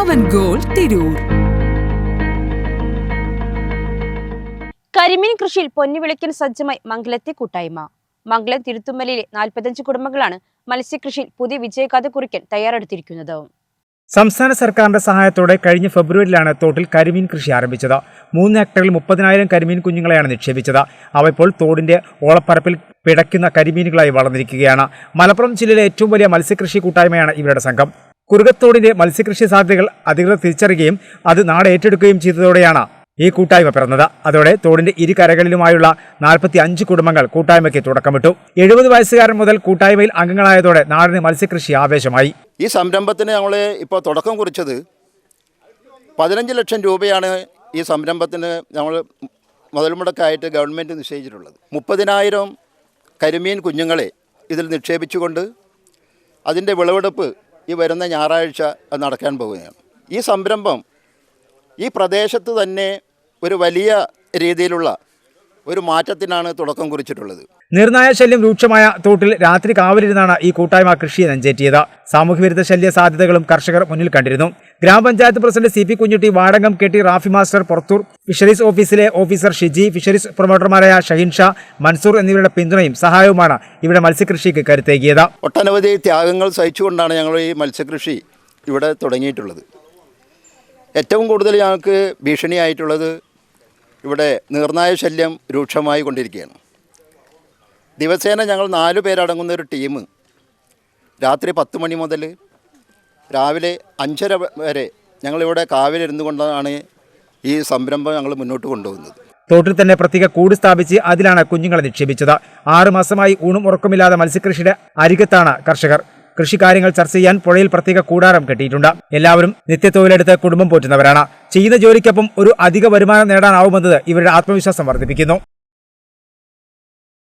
പവൻ goal Tirur. കരിമീൻ കൃഷിയിൽ പൊന്നുവിളിക്കൽ സജ്ജമായി മംഗലത്തെ കൂട്ടായ്മ. മംഗലം തിരുത്തുമ്മലിലെ നാൽപ്പത്തഞ്ച് കുടുംബങ്ങളാണ് മത്സ്യകൃഷിയിൽ പുതിയ വിജയഗാഥ കുറിക്കാൻ തയ്യാറെടുത്തിരിക്കുന്നത്. സംസ്ഥാന സർക്കാരിന്റെ സഹായത്തോടെ കഴിഞ്ഞ ഫെബ്രുവരിയിലാണ് തോട്ടിൽ കരിമീൻ കൃഷി ആരംഭിച്ചത്. മൂന്ന് ഹെക്ടറിൽ മുപ്പതിനായിരം കരിമീൻ കുഞ്ഞുങ്ങളെയാണ് നിക്ഷേപിച്ചത്. അവ ഇപ്പോൾ തോടിന്റെ ഓളപ്പരപ്പിൽ പിടയ്ക്കുന്ന കരിമീനുകളായി വളർന്നിരിക്കുകയാണ്. മലപ്പുറം ജില്ലയിലെ ഏറ്റവും വലിയ മത്സ്യകൃഷി കൂട്ടായ്മയാണ് ഇവരുടെ സംഘം. കുറുകത്തോടിന്റെ മത്സ്യകൃഷി സാധ്യതകൾ അധികൃതർ തിരിച്ചറിയുകയും അത് നാട് ഏറ്റെടുക്കുകയും ചെയ്തതോടെയാണ് ഈ കൂട്ടായ്മ പിറന്നത്. അതോടെ തോടിന്റെ ഇരു കരകളിലുമായുള്ള നാൽപ്പത്തി അഞ്ച് കുടുംബങ്ങൾ കൂട്ടായ്മയ്ക്ക് തുടക്കമിട്ടു. എഴുപത് വയസ്സുകാരൻ മുതൽ കൂട്ടായ്മയിൽ അംഗങ്ങളായതോടെ നാടിന് മത്സ്യകൃഷി ആവേശമായി. ഈ സംരംഭത്തിന് ഞങ്ങൾ ഇപ്പോൾ തുടക്കം കുറിച്ചത് പതിനഞ്ച് ലക്ഷം രൂപയാണ് ഈ സംരംഭത്തിന് ഞങ്ങൾ മുതൽ മുടക്കായിട്ട് ഗവൺമെന്റ് നിശ്ചയിച്ചിട്ടുള്ളത്. മുപ്പതിനായിരം കരിമീൻ കുഞ്ഞുങ്ങളെ ഇതിൽ നിക്ഷേപിച്ചുകൊണ്ട് അതിന്റെ വിളവെടുപ്പ് ഈ വരുന്ന ഞായറാഴ്ച നടക്കാൻ പോകുകയാണ്. ഈ സംരംഭം ഈ പ്രദേശത്ത് തന്നെ ഒരു വലിയ രീതിയിലുള്ള ഒരു മാറ്റത്തിനാണ് തുടക്കം കുറിച്ചിട്ടുള്ളത്. നിർണായ ശല്യം രൂക്ഷമായ തോട്ടിൽ രാത്രി കാവലിരുന്നാണ് ഈ കൂട്ടായ്മ കൃഷിയെ നെഞ്ചേറ്റിയത്. സാമൂഹ്യവിരുദ്ധ ശല്യ സാധ്യതകളും കർഷകർ മുന്നിൽ കണ്ടിരുന്നു. ഗ്രാമപഞ്ചായത്ത് president C P Kunjutty Vadakam K T Rafi master Purathur fisheries ഓഫീസിലെ ഓഫീസർ ഷിജി ഫിഷറീസ് പ്രൊമോട്ടർമാരായ ഷഹീൻ ഷാ മൻസൂർ എന്നിവരുടെ പിന്തുണയും സഹായവുമാണ് ഇവിടെ മത്സ്യകൃഷിക്ക് കരുത്തേകിയത്. ഒട്ടനവധി ത്യാഗങ്ങൾ സഹിച്ചുകൊണ്ടാണ് ഞങ്ങൾ ഈ മത്സ്യകൃഷി ഇവിടെ തുടങ്ങിയിട്ടുള്ളത്. ഏറ്റവും കൂടുതൽ ഞങ്ങൾക്ക് ഭീഷണിയായിട്ടുള്ളത് ഇവിടെ നിർണായ ശല്യം രൂക്ഷമായി കൊണ്ടിരിക്കുകയാണ്. ദിവസേന ഞങ്ങൾ നാല് പേരടങ്ങുന്ന ഒരു ടീം രാത്രി പത്ത് മണി മുതൽ രാവിലെ അഞ്ചര വരെ ഞങ്ങളിവിടെ കാവിലിരുന്നു കൊണ്ടാണ് ഈ സംരംഭം ഞങ്ങൾ മുന്നോട്ട് കൊണ്ടുപോകുന്നത്. തോട്ടിൽ തന്നെ പ്രത്യേക കൂട് സ്ഥാപിച്ച് അതിലാണ് കുഞ്ഞുങ്ങളെ നിക്ഷേപിച്ചത്. ആറുമാസമായി ഊണും ഉറക്കമില്ലാതെ മത്സ്യകൃഷിയുടെ അരികത്താണ് കർഷകർ. കൃഷിക്കാര്യങ്ങൾ ചർച്ച ചെയ്യാൻ പുഴയിൽ പ്രത്യേക കൂടാരം കെട്ടിയിട്ടുണ്ട്. എല്ലാവരും നിത്യത്തൊഴിലെടുത്ത് കുടുംബം പോറ്റുന്നവരാണ്. ചെയ്യുന്ന ജോലിക്കൊപ്പം ഒരു അധിക വരുമാനം നേടാനാവുമെന്നത് ഇവരുടെ ആത്മവിശ്വാസം വർദ്ധിപ്പിക്കുന്നു.